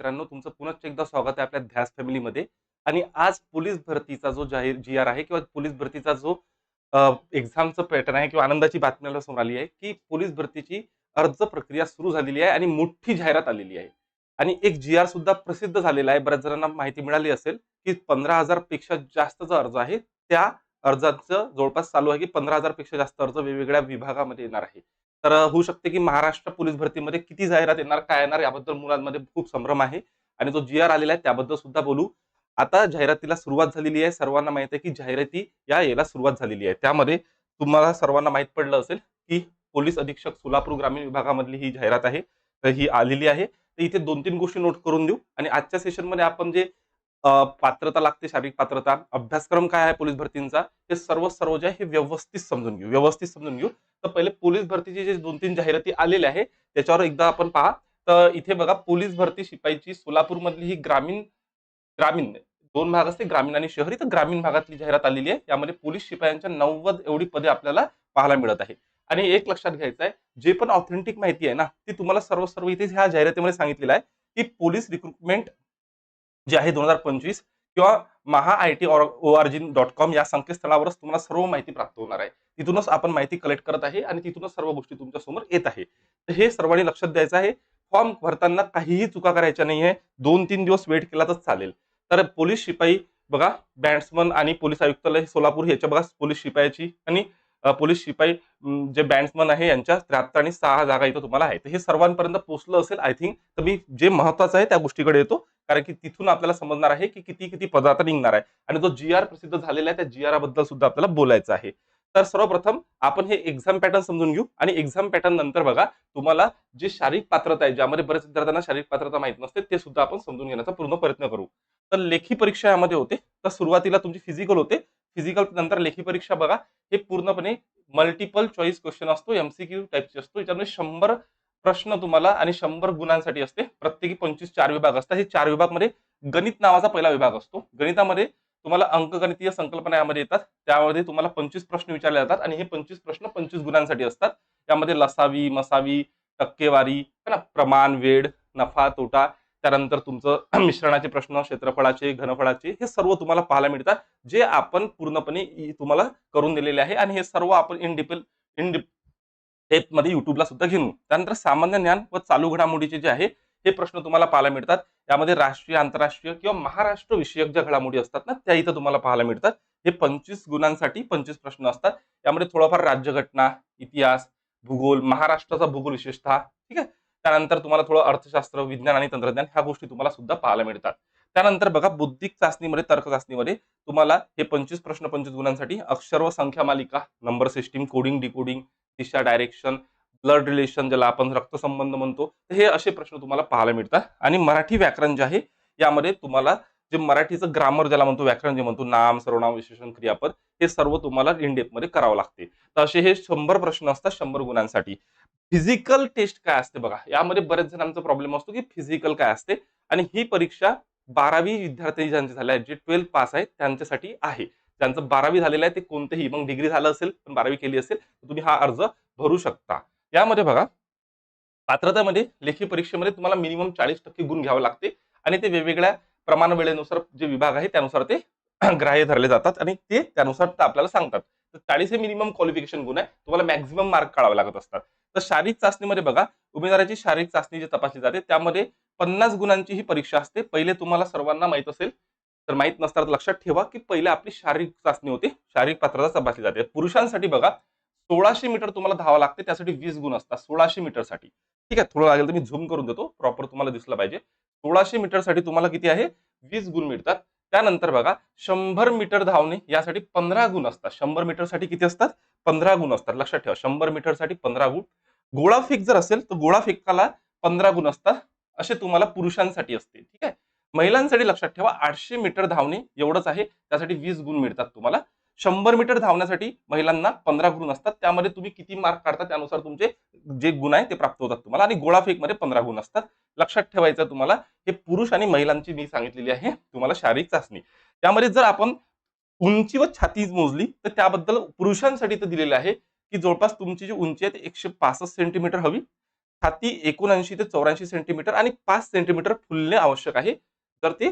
मित्रांनो तुमचं पुनश्च एकदा स्वागत आहे आपल्या ध्यास फॅमिलीमध्ये. आणि आज पोलीस भरतीचा जो जाहीर जी आर आहे किंवा पोलीस भरतीचा जो एक्झामचं पॅटर्न आहे किंवा आनंदाची बातमी आपल्याला समोर आली आहे की पोलीस भरतीची अर्ज प्रक्रिया सुरू झालेली आहे आणि मोठी जाहिरात आलेली आहे. आणि एक जी आर सुद्धा प्रसिद्ध झालेला आहे. बऱ्याच जणांना माहिती मिळाली असेल की पंधरा हजारपेक्षा जास्तचा अर्ज आहे त्या अर्जाचं जवळपास चालू आहे की पंधरा हजारपेक्षा जास्त अर्ज वेगवेगळ्या विभागामध्ये येणार आहे. तर होऊ शकते की महाराष्ट्र पोलीस भरतीमध्ये किती जाहिरात येणार काय येणार याबद्दल मुलांमध्ये खूप संभ्रम आहे. आणि जो जी आर आलेला आहे त्याबद्दल सुद्धा बोलू. आता जाहिरातीला सुरुवात झालेली आहे. सर्वांना माहीत आहे की जाहिराती या याला सुरुवात झालेली आहे. त्यामध्ये तुम्हाला सर्वांना माहीत पडलं असेल की पोलीस अधीक्षक सोलापूर ग्रामीण विभागामधली ही जाहिरात आहे. तर ही आलेली आहे. तर इथे दोन तीन गोष्टी नोट करून देऊ. आणि आजच्या सेशनमध्ये आपण जे पात्रता लागते शारीरिक पात्रता. अभ्यासक्रम काय आहे पोलीस भरतींचा? हे सर्व सर्व जे आहे हे व्यवस्थित समजून घेऊ व्यवस्थित समजून घेऊ. तर पहिले पोलीस भरतीचे जे दोन तीन जाहिराती आलेल्या आहे त्याच्यावर एकदा आपण पहा. तर इथे बघा पोलीस भरती शिपाईची सोलापूरमधली ही ग्रामीण ग्रामीण दोन भाग असते ग्रामीण आणि शहरी. तर ग्रामीण भागातली जाहिरात आलेली आहे. यामध्ये पोलीस शिपायांच्या नव्वद एवढी पदे आपल्याला पाहायला मिळत आहे. आणि एक लक्षात घ्यायचं आहे जे पण ऑथेंटिक माहिती आहे ना ती तुम्हाला सर्व सर्व इथे ह्या जाहिरातीमध्ये सांगितलेलं आहे की पोलीस रिक्रुटमेंट जे आहे दोन हजार पंचवीस किंवा Maha I T O R G dot com या संकेतस्थळावरच तुम्हाला सर्व माहिती प्राप्त होणार आहे. तिथूनच आपण माहिती कलेक्ट करत आहे आणि तिथूनच सर्व गोष्टी तुमच्यासमोर येत आहे. तर हे सर्वांनी लक्षात द्यायचं आहे. फॉर्म भरताना काहीही चुका करायच्या नाही आहे दोन तीन दिवस वेट केला तर चालेल. तर पोलीस शिपाई बघा बँड्समन आणि पोलीस आयुक्तालय सोलापूर ह्याच्या बघा पोलीस शिपायाची आणि पोलीस शिपाई जे बँड्समन आहे यांच्या त्र्याहत्तर आणि सहा जागा इथं तुम्हाला आहे. तर हे सर्वांपर्यंत पोहोचलं असेल आय थिंक तर मी जे महत्वाचं आहे त्या गोष्टीकडे येतो. कारण की तिथून आपल्याला समजणार आहे की किती किती पदार्थ निघणार आहे. आणि जो जी आर प्रसिद्ध झालेला आहे त्या जी आरबद्दल सुद्धा आपल्याला बोलायचं आहे. तर सर्वप्रथम आपण हे एक्झाम पॅटर्न समजून घेऊ. आणि एक्झाम पॅटर्न नंतर बघा तुम्हाला जे शारीरिक पात्रता आहे ज्यामध्ये बरेच विद्यार्थ्यांना शारीरिक पात्रता माहीत नसते ते सुद्धा आपण समजून घेण्याचा पूर्ण प्रयत्न करू. तर लेखी परीक्षा यामध्ये होते. तर सुरुवातीला तुमची फिजिकल होते. फिजिकल नंतर लेखी परीक्षा बघा. हे पूर्णपणे मल्टिपल चॉईस क्वेश्चन असतो एमसीक्यू टाईपची असतो. याच्यामध्ये शंभर प्रश्न तुम्हाला आणि शंभर गुणांसाठी असते. प्रत्येकी पंचवीस चार विभाग असतात. हे चार विभागमध्ये गणित नावाचा पहिला विभाग असतो. गणितामध्ये तुम्हाला अंकगणितीय संकल्पना यामध्ये येतात. त्यामध्ये तुम्हाला पंचवीस प्रश्न विचारले जातात आणि हे पंचवीस प्रश्न पंचवीस गुणांसाठी असतात. त्यामध्ये लसावी मसावी टक्केवारी है ना? प्रमाण वेळ नफा तोटा त्यानंतर तुमचं मिश्रणाचे प्रश्न क्षेत्रफळाचे घनफळाचे हे सर्व तुम्हाला पाहायला मिळतात जे आपण पूर्णपणे तुम्हाला करून दिलेले आहे. आणि हे सर्व आपण इनडिपेल इनडिपमध्ये युट्यूबला सुद्धा घेऊ त्यानंतर सामान्य ज्ञान व चालू घडामोडीचे जे आहे हे प्रश्न तुम्हाला पाहायला मिळतात. यामध्ये राष्ट्रीय आंतरराष्ट्रीय किंवा महाराष्ट्र विषयक ज्या घडामोडी असतात ना त्या इथं तुम्हाला पाहायला मिळतात. हे पंचवीस गुणांसाठी पंचवीस प्रश्न असतात. यामध्ये थोडाफार राज्यघटना इतिहास भूगोल महाराष्ट्राचा भूगोल विशेषतः ठीक आहे? त्यानंतर तुम्हाला थोडं अर्थशास्त्र विज्ञान आणि तंत्रज्ञान ह्या गोष्टी तुम्हाला सुद्धा पाहायला मिळतात. त्यानंतर बघा बुद्धिक चाचणीमध्ये तर्क चाचणीमध्ये तुम्हाला हे पंचवीस प्रश्न पंचवीस गुणांसाठी अक्षर व संख्या मालिका नंबर सिस्टीम कोडिंग डिकोडिंग दिशा डायरेक्शन ब्लड रिलेशन ज्याला आपण रक्तसंबंध म्हणतो हे असे प्रश्न तुम्हाला पाहायला मिळतात. आणि मराठी व्याकरण जे आहे यामध्ये तुम्हाला जे मराठीचं ग्रामर ज्याला म्हणतो व्याकरण जे म्हणतो नाम सर्वनाम विशेषण क्रियापद हे सर्व तुम्हाला इनमध्ये करावं लागते. तर असे हे शंभर प्रश्न असतात शंभर गुणांसाठी. फिजिकल टेस्ट काय असते बघा यामध्ये बरेच जणांचा प्रॉब्लेम असतो की फिजिकल काय असते आणि ही परीक्षा बारावी विद्यार्थी ज्यांचे झाले आहेत जे ट्वेल्थ पास आहेत त्यांच्यासाठी आहे. ज्यांचं बारावी झालेलं आहे ते कोणतेही मग डिग्री झालं असेल पण बारावी केली असेल तर तुम्ही हा अर्ज भरू शकता. यामध्ये बघा पात्रतेमध्ये लेखी परीक्षेमध्ये तुम्हाला मिनिमम चाळीस टक्के गुण घ्यावे लागते आणि ते वेगवेगळ्या प्रमाण वेळेनुसार जे विभाग आहे त्यानुसार ते ग्राह्य धरले जातात आणि ते त्यानुसार आपल्याला सांगतात. तर चाळीस हे मिनिमम क्वालिफिकेशन गुण आहे. तुम्हाला मॅक्झिमम मार्क काढावे लागत असतात. तर शारीरिक चाचणीमध्ये बघा उमेदवाराची शारीरिक चाचणी जी तपासली जाते त्यामध्ये पन्नास गुणांची ही परीक्षा असते. पहिले तुम्हाला सर्वांना माहीत असेल तर माहीत नसतात लक्षात ठेवा की पहिले आपली शारीरिक चाचणी होते. शारीरिक पात्रता तपासली जाते. पुरुषांसाठी बघा सोळाशे मीटर तुम्हाला धावा लागते त्यासाठी वीस गुण असतात सोळाशे मीटरसाठी ठीक आहे थोडं लागेल तर मी झूम करून देतो प्रॉपर तुम्हाला दिसलं पाहिजे. सोळाशे मीटरसाठी तुम्हाला किती आहे? वीस गुण मिळतात. त्यानंतर बघा शंभर मीटर धावणे यासाठी पंधरा गुण असतात. शंभर मीटरसाठी किती असतात? पंधरा गुण असतात. लक्षात ठेवा शंभर मीटरसाठी पंधरा गुण. गोळाफेक जर असेल तर गोळाफेकाला पंधरा गुण असतात असे तुम्हाला पुरुषांसाठी असते. ठीक आहे? महिलांसाठी लक्षात ठेवा आठशे मीटर धावणे एवढंच आहे त्यासाठी वीस गुण मिळतात तुम्हाला. शंभर मीटर धावण्यासाठी महिलांना पंधरा गुण असतात. त्यामध्ये तुम्ही किती मार्क काढता त्यानुसार तुमचे जे गुण आहे ते प्राप्त होतात तुम्हाला. आणि गोळाफेकमध्ये पंधरा गुण असतात. लक्षात ठेवायचं तुम्हाला हे पुरुष आणि महिलांची मी सांगितलेली आहे. तुम्हाला शारीरिक चाचणी. त्यामध्ये जर आपण उंची व छाती मोजली तर त्याबद्दल पुरुषांसाठी तर दिलेलं आहे की जवळपास तुमची जी उंची आहे ती एकशे पासष्ट सेंटीमीटर हवी. छाती एकोणऐंशी ते चौऱ्याऐंशी सेंटीमीटर आणि पाच सेंटीमीटर फुलणे आवश्यक आहे. तर ते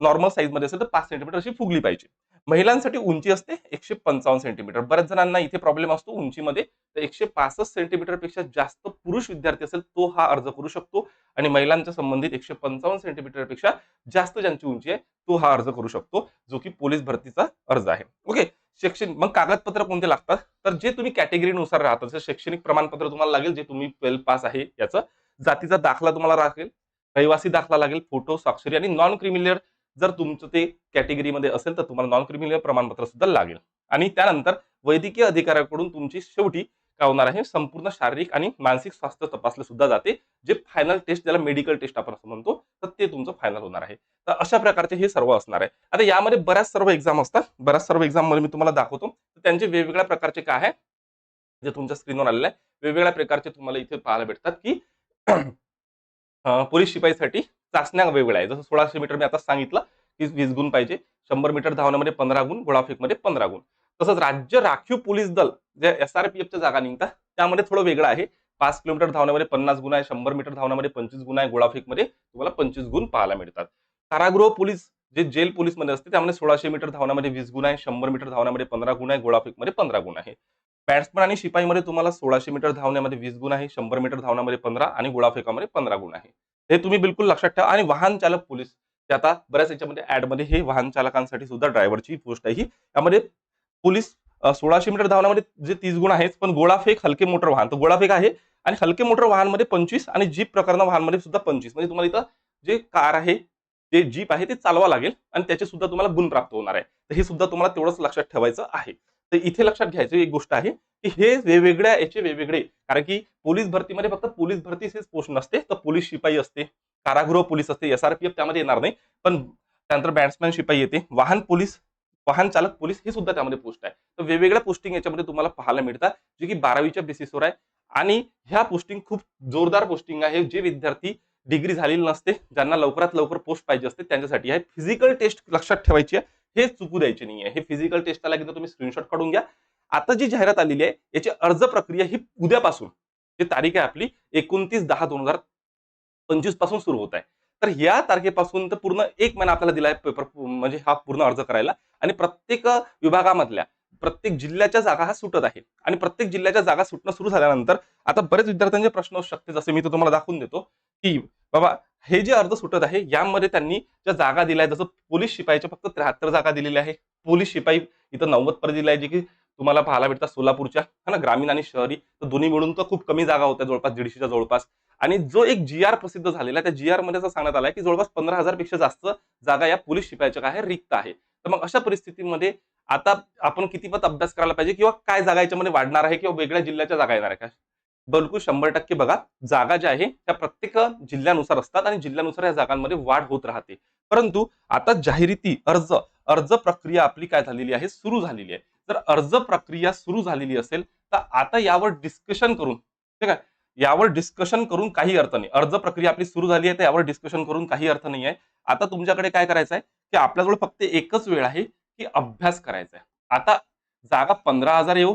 नॉर्मल साईजमध्ये असेल तर पाच सेंटीमीटर अशी फुगली पाहिजे. महिलांसाठी उंची असते एकशे पंचावन्न सेंटीमीटर बऱ्याच जणांना इथे प्रॉब्लेम असतो उंचीमध्ये. तर एकशे पासष्ट सेंटीमीटरपेक्षा जास्त पुरुष विद्यार्थी असेल तो हा अर्ज करू शकतो. आणि महिलांच्या संबंधित एकशे पंचावन्न सेंटीमीटरपेक्षा जास्त ज्यांची उंची आहे तो हा अर्ज करू शकतो जो की पोलीस भरतीचा अर्ज आहे. ओके शैक्षणिक मग कागदपत्र कोणते लागतात? तर जे तुम्ही कॅटेगरीनुसार राहता जसं शैक्षणिक प्रमाणपत्र तुम्हाला लागेल जे तुम्ही ट्वेल्थ पास आहे याचं जातीचा दाखला तुम्हाला लागेल रहिवासी दाखला लागेल फोटो स्वाक्षरी आणि नॉन क्रिमिनल जर तुमचं ते कॅटेगरीमध्ये असेल तर तुम्हाला नॉन क्रिमिनल प्रमाणपत्र सुद्धा लागेल. आणि त्यानंतर वैद्यकीय अधिकाऱ्याकडून तुमची शेवटी काय होणार आहे? संपूर्ण शारीरिक आणि मानसिक स्वास्थ्य तपासलं सुद्धा जाते. जे फायनल टेस्ट ज्याला मेडिकल टेस्ट आपण असं म्हणतो तर ते तुमचं फायनल होणार आहे. तर अशा प्रकारचे हे सर्व असणार आहे. आता यामध्ये बऱ्याच सर्व एक्झाम असतात. बऱ्याच सर्व एक्झाममध्ये मी तुम्हाला दाखवतो. तर त्यांचे वेगवेगळ्या प्रकारचे काय आहे? जे तुमच्या स्क्रीनवर आलेलं आहे. वेगवेगळ्या प्रकारचे तुम्हाला इथे पाहायला भेटतात की पोलीस शिपाईसाठी चाचण्या वेगळ्या आहे जसं सोळाशे मीटर मी आता सांगितलं की वीस गुण पाहिजे शंभर मीटर धावण्यामध्ये पंधरा गुण गोळाफेकमध्ये पंधरा गुण. तसंच राज्य राखीव पोलीस दल जे एस आर पी एफच्या जागा निघतात त्यामध्ये थोडं वेगळं आहे. पाच किलोमीटर धावण्यामध्ये पन्नास गुण आहे शंभर मीटर धावण्यामध्ये पंचवीस गुण आहे गोळाफेकमध्ये तुम्हाला पंचवीस गुण पाहायला मिळतात. कारागृह पोलीस जे जेल पोलीसमध्ये असते त्यामध्ये सोळाशे मीटर धावण्यामध्ये वीस गुण आहे शंभर मीटर धावण्यामध्ये पंधरा गुण आहे गोळाफेकमध्ये पंधरा गुण आहे. बॅट्समन आणि शिपाईमध्ये तुम्हाला सोळाशे मीटर धावण्यामध्ये वीस गुण आहे शंभर मीटर धावण्यामध्ये पंधरा आणि गोळाफेकामध्ये पंधरा गुण आहे. हे तुम्ही बिलकुल लक्षात ठेवा. आणि वाहन चालक पोलीस ते आता बऱ्याच याच्यामध्ये ऍडमध्ये हे वाहन चालकांसाठी सुद्धा ड्रायव्हरची पोस्ट आहे ही. यामध्ये पोलीस सोळाशे मीटर धावण्यामध्ये जे तीस गुण आहेत पण गोळाफेक हलके मोटर वाहन. तर गोळाफेक आहे आणि हलके मोटर वाहनमध्ये पंचवीस आणि जीप प्रकरण वाहनमध्ये सुद्धा पंचवीस. म्हणजे तुम्हाला इथं जे कार आहे जे जीप आहे ते चालवा लागेल आणि त्याचे सुद्धा तुम्हाला गुण प्राप्त होणार आहे. तर हे सुद्धा तुम्हाला तेवढंच लक्षात ठेवायचं आहे. तर इथे लक्षात घ्यायची एक गोष्ट आहे की हे वेगवेगळ्या याचे वेगवेगळे कारण की पोलीस भरतीमध्ये फक्त पोलीस भरती हेच पोस्ट नसते तर पोलीस शिपाई असते कारागृह पोलीस असते एसआरपीएफ त्यामध्ये येणार नाही पण त्यानंतर बॅट्समॅन शिपाई येते वाहन पोलीस वाहन चालक पोलीस हे सुद्धा त्यामध्ये पोस्ट आहे. तर वेगवेगळ्या पोस्टिंग याच्यामध्ये तुम्हाला पाहायला मिळतात जे की बारावीच्या बेसिसवर आहे. आणि ह्या पोस्टिंग खूप जोरदार पोस्टिंग आहे जे विद्यार्थी डिग्री झालेली नसते ज्यांना लवकरात लवकर पोस्ट पाहिजे असते त्यांच्यासाठी आहे. फिजिकल टेस्ट लक्षात ठेवायची आहे हे चुकू द्यायची नाहीये. हे फिजिकल टेस्ट आला की तुम्ही स्क्रीनशॉट काढून घ्या. आता जी जाहिरात आलेली आहे याची अर्ज प्रक्रिया ही उद्यापासून जी तारीख आहे आपली एकोणतीस दहा दोन हजार पंचवीसपासून सुरू होत आहे. तर या तारखेपासून तर पूर्ण एक महिना आपल्याला दिला आहे पेपर म्हणजे हा पूर्ण अर्ज करायला. आणि प्रत्येक विभागामधल्या प्रत्येक जिल्ह्याच्या जागा हा सुटत आहे. आणि प्रत्येक जिल्ह्याच्या जागा सुटणं सुरू झाल्यानंतर आता बरेच विद्यार्थ्यांचे प्रश्न असू शकते जसे मी तो तुम्हाला दाखवून देतो की बाबा हे जे अर्ज सुटत आहे यामध्ये त्यांनी ज्या जागा दिल्या आहेत जसं पोलीस शिपाईच्या फक्त त्र्याहत्तर जागा दिलेल्या आहे पोलीस शिपाई इथं नव्वद पर्यंत दिल्या आहे जे की तुम्हाला पाहायला भेटतात सोलापूरच्या हा ना? ग्रामीण आणि शहरी. तर दोन्ही मिळून तर खूप कमी जागा होत्या जवळपास दीडशेच्या जवळपास. आणि जो एक जी आर प्रसिद्ध झालेला आहे त्या जी आरमध्ये असं सांगण्यात आलं आहे की जवळपास पंधरा हजारपेक्षा जास्त जागा या पोलीस शिपायाच्या काय रिक्त आहे. तर मग अशा परिस्थितीमध्ये आता आपण कितीपत अभ्यास करायला पाहिजे किंवा काय जागा याच्यामध्ये वाढणार आहे किंवा वेगळ्या जिल्ह्याच्या जागा येणार आहे का? बिलकुल शंभर टक्के बघा जागा ज्या आहे त्या प्रत्येक जिल्ह्यानुसार असतात आणि जिल्ह्यानुसार या जागांमध्ये वाढ होत राहते. परंतु आता जाहिराती अर्ज अर्ज प्रक्रिया आपली काय झालेली आहे सुरू झालेली आहे. जर अर्ज प्रक्रिया सुरू झालेली असेल तर आता यावर डिस्कशन करून ठीक आहे? यावर डिस्कशन करून काही अर्थ नाही. अर्ज प्रक्रिया आपली सुरू झाली आहे तर यावर डिस्कशन करून काही अर्थ नाही आहे. आता तुमच्याकडे काय करायचं आहे की आपल्याजवळ फक्त एकच वेळ आहे की अभ्यास करायचा आहे आता जागा पंधरा हजार येऊ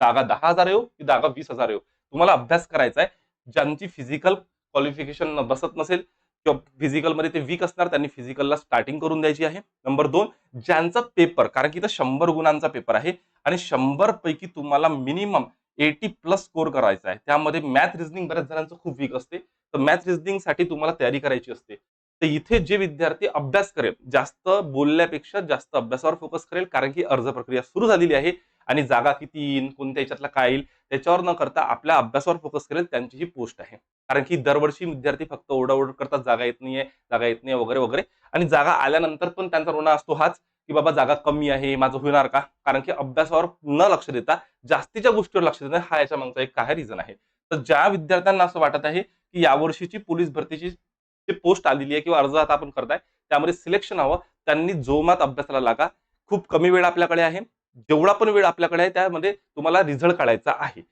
जागा दहा हजार येऊ की जागा वीस हजार येऊ. तुम्हाला अभ्यास करायचा आहे ज्यांची फिजिकल क्वालिफिकेशन बसत नसेल किंवा फिजिकलमध्ये ते वीक असणार त्यांनी फिजिकलला स्टार्टिंग करून द्यायची आहे. नंबर दोन ज्यांचा पेपर कारण की इथं शंभर गुणांचा पेपर आहे आणि शंभर पैकी तुम्हाला मिनिमम एटी प्लस स्कोर करायचा आहे. त्यामध्ये मॅथ रिझनिंग बऱ्याच जणांचं खूप वीक असते. तर मॅथ रिझनिंगसाठी तुम्हाला तयारी करायची असते. तर इथे जे विद्यार्थी अभ्यास करेल जास्त बोलल्यापेक्षा जास्त अभ्यासावर फोकस करेल कारण की अर्ज प्रक्रिया सुरू झालेली आहे. आणि जागा किती येईल कोणत्या याच्यातला काय येईल त्याच्यावर न करता आपल्या अभ्यासावर फोकस करेल त्यांची ही पोस्ट आहे. कारण की दरवर्षी विद्यार्थी फक्त ओरडाओरड करतात जागा येत नाहीये जागा येत नाही वगैरे वगैरे. आणि जागा आल्यानंतर पण त्यांचा रोना असतो हाच की बाबा जागा कमी आहे माझं होणार का? कारण की अभ्यासावर न लक्ष देता जास्तीच्या गोष्टीवर लक्ष देणं हा याच्या मागचा एक काय रिझन आहे. तर ज्या विद्यार्थ्यांना असं वाटत आहे की यावर्षीची पोलीस भरतीची जी पोस्ट आलेली आहे किंवा अर्ज आता आपण करताय त्यामध्ये सिलेक्शन हवं त्यांनी जोमात अभ्यासाला लागा. खूप कमी वेळ आपल्याकडे आहे. जेवढा पण वेळ आपल्याकडे आहे त्यामध्ये तुम्हाला रिझल्ट काढायचा आहे.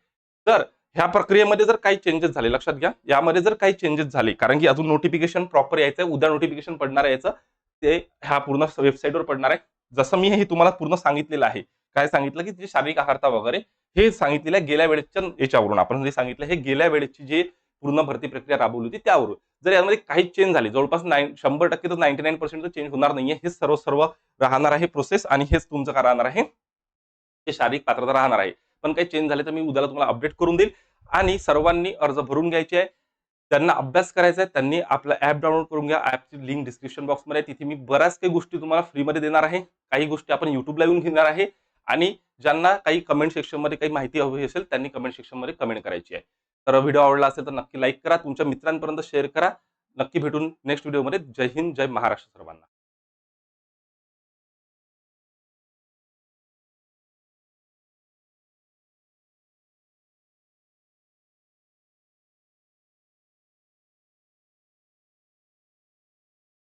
तर ह्या प्रक्रियेमध्ये जर काही चेंजेस झाले लक्षात घ्या यामध्ये जर काही चेंजेस झाले कारण की अजून नोटिफिकेशन प्रॉपर यायचं आहे उद्या नोटिफिकेशन पडणार यायचं ते ह्या पूर्ण वेबसाईटवर पडणार आहे. जसं मी हे तुम्हाला पूर्ण सांगितलेलं आहे. काय सांगितलं की जे शारीरिक आहारता वगैरे हे सांगितलेलं आहे गेल्या वेळेच्या याच्यावरून. आपण जे सांगितलं हे गेल्या वेळेची जे पूर्ण भरती प्रक्रिया राबवली होती त्यावरून. जर यामध्ये काही चेंज झाले जवळपास नाईन शंभर टक्के तर नाईन्टी नाईन पर्सेंट चेंज होणार नाहीये हे सर्व सर्व राहणार आहे प्रोसेस आणि हेच तुमचं का राहणार आहे शारीरिक पात्रता राहणार आहे. पण काही चेंज झाले तर मी उद्याला तुम्हाला अपडेट करून देईल आणि सर्वांनी अर्ज भरून घ्यायचे आहे. त्यांना अभ्यास करायचा आहे. त्यांनी आपला ऍप डाउनलोड करून घ्या. ऍपची लिंक डिस्क्रिप्शन बॉक्समध्ये आहे. तिथे मी बऱ्याच काही गोष्टी तुम्हाला फ्रीमध्ये देणार आहे. काही गोष्टी आपण युट्यूबला येऊन घेणार आहे. आणि ज्यांना काही कमेंट सेक्शनमध्ये काही माहिती हवी असेल त्यांनी कमेंट सेक्शनमध्ये कमेंट करायची आहे. तर व्हिडिओ आवडला असेल तर नक्की लाईक करा. तुमच्या मित्रांपर्यंत शेअर करा. नक्की भेटून नेक्स्ट व्हिडिओमध्ये जय हिंद जय महाराष्ट्र सर्वांना.